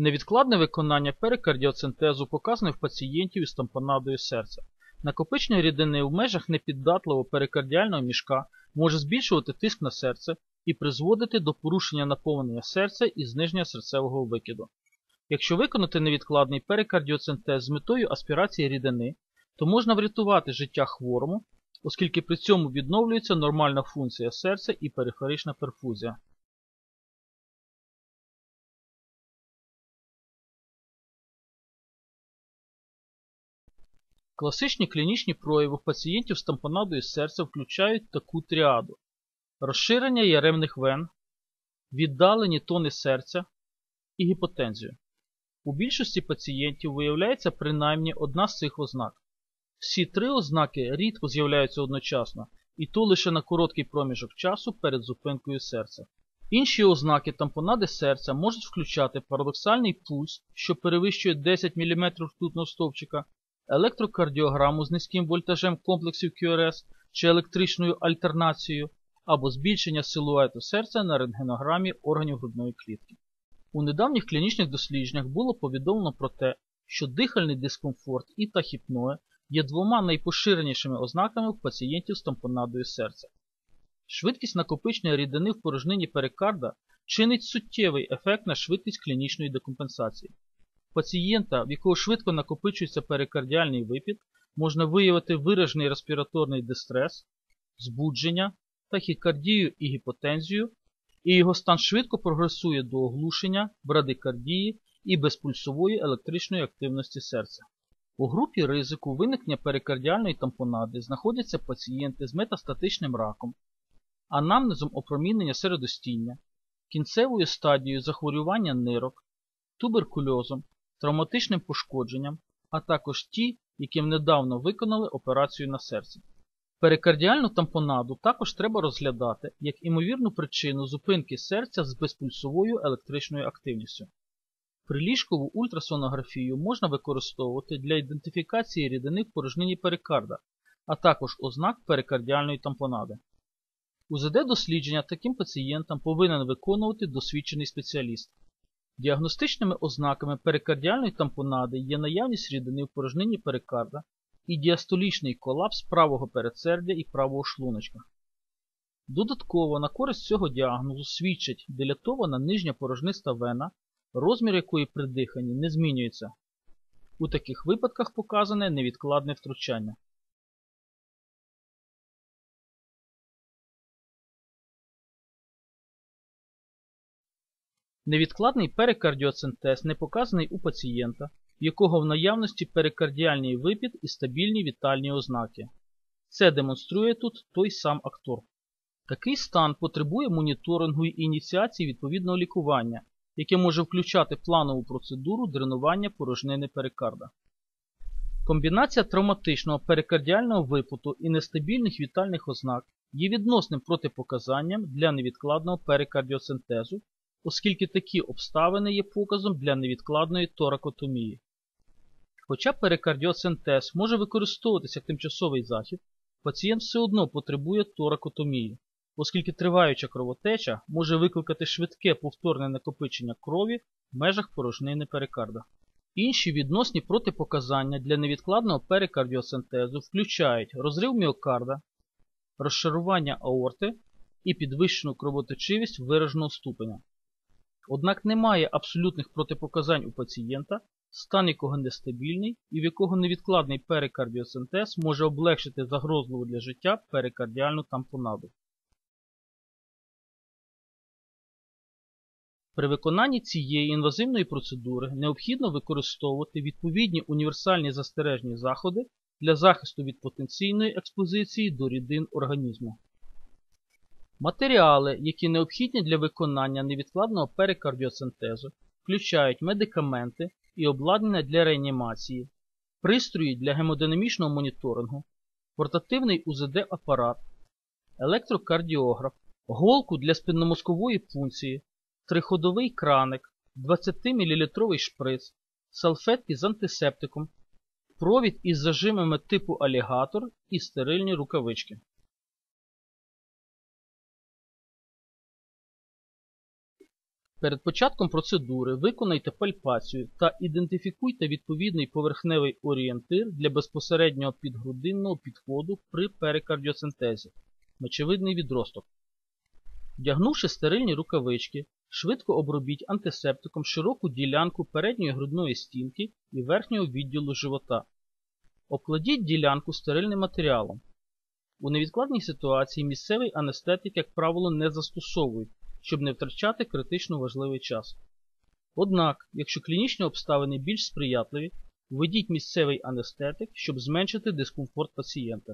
Невідкладне виконання перикардіоцентезу показане в пацієнтів із тампонадою серця. Накопичення рідини в межах непіддатливого перикардіального мішка може збільшувати тиск на серце і призводити до порушення наповнення серця і зниження серцевого викиду. Якщо виконати невідкладний перикардіоцентез з метою аспірації рідини, то можна врятувати життя хворому, оскільки при цьому відновлюється нормальна функція серця і периферична перфузія. Класичні клінічні прояви в пацієнтів з тампонадою серця включають таку тріаду: розширення яремних вен, віддалені тони серця і гіпотензію. У більшості пацієнтів виявляється принаймні одна з цих ознак. Всі три ознаки рідко з'являються одночасно, і то лише на короткий проміжок часу перед зупинкою серця. Інші ознаки тампонади серця можуть включати парадоксальний пульс, що перевищує 10 мм ртутного стовпчика, електрокардіограму з низьким вольтажем комплексів QRS чи електричною альтернацією, або збільшення силуету серця на рентгенограмі органів грудної клітки. У недавніх клінічних дослідженнях було повідомлено про те, що дихальний дискомфорт і тахіпноє є двома найпоширенішими ознаками в пацієнтів з тампонадою серця. Швидкість накопичення рідини в порожнині перикарда чинить суттєвий ефект на швидкість клінічної декомпенсації. Пацієнта, в якого швидко накопичується перикардіальний випід, можна виявити виражений респіраторний дистрес, збудження, тахікардію і гіпотензію, і його стан швидко прогресує до оглушення, брадикардії і безпульсової електричної активності серця. У групі ризику виникнення перикардіальної тампонади знаходяться пацієнти з метастатичним раком, анамнезом опромінення середостіння, кінцевою стадією захворювання нирок, туберкульозом, травматичним пошкодженням, а також ті, яким недавно виконали операцію на серці. Перикардіальну тампонаду також треба розглядати як імовірну причину зупинки серця з безпульсовою електричною активністю. Приліжкову ультрасонографію можна використовувати для ідентифікації рідини в порожнині перикарда, а також ознак перикардіальної тампонади. УЗД-дослідження таким пацієнтам повинен виконувати досвідчений спеціаліст. Діагностичними ознаками перикардіальної тампонади є наявність рідини в порожнині перикарда і діастолічний колапс правого передсердя і правого шлуночка. Додатково на користь цього діагнозу свідчить дилятована нижня порожниста вена, розмір якої при диханні не змінюється. У таких випадках показане невідкладне втручання. Невідкладний перикардіоцентез не показаний у пацієнта, в якого в наявності перикардіальний випід і стабільні вітальні ознаки. Це демонструє тут той сам актор. Такий стан потребує моніторингу і ініціації відповідного лікування, яке може включати планову процедуру дренування порожнини перикарда. Комбінація травматичного перикардіального випуту і нестабільних вітальних ознак є відносним протипоказанням для невідкладного перикардіоцентезу оскільки такі обставини є показом для невідкладної торакотомії. Хоча перикардіоцентез може використовуватися як тимчасовий захід, пацієнт все одно потребує торакотомії, оскільки триваюча кровотеча може викликати швидке повторне накопичення крові в межах порожнини перикарда. Інші відносні протипоказання для невідкладного перикардіоцентезу включають розрив міокарда, розшарування аорти і підвищену кровоточивість вираженого ступеня. Однак немає абсолютних протипоказань у пацієнта, стан якого нестабільний і в якого невідкладний перикардіоцентез може облегшити загрозливу для життя перикардіальну тампонаду. При виконанні цієї інвазивної процедури необхідно використовувати відповідні універсальні застережні заходи для захисту від потенційної експозиції до рідин організму. Матеріали, які необхідні для виконання невідкладного перикардіоцентезу, включають медикаменти і обладнання для реанімації, пристрої для гемодинамічного моніторингу, портативний УЗД-апарат, електрокардіограф, голку для спинномозкової пункції, триходовий краник, 20-мл шприц, салфетки з антисептиком, провід із зажимами типу алігатор і стерильні рукавички. Перед початком процедури виконайте пальпацію та ідентифікуйте відповідний поверхневий орієнтир для безпосереднього підгрудинного підходу при перикардіоцентезі мочевидний відросток. Вдягнувши стерильні рукавички, швидко обробіть антисептиком широку ділянку передньої грудної стінки і верхнього відділу живота. Обкладіть ділянку стерильним матеріалом. У невідкладній ситуації місцевий анестетик, як правило, не застосовують, щоб не втрачати критично важливий час. Однак, якщо клінічні обставини більш сприятливі, введіть місцевий анестетик, щоб зменшити дискомфорт пацієнта.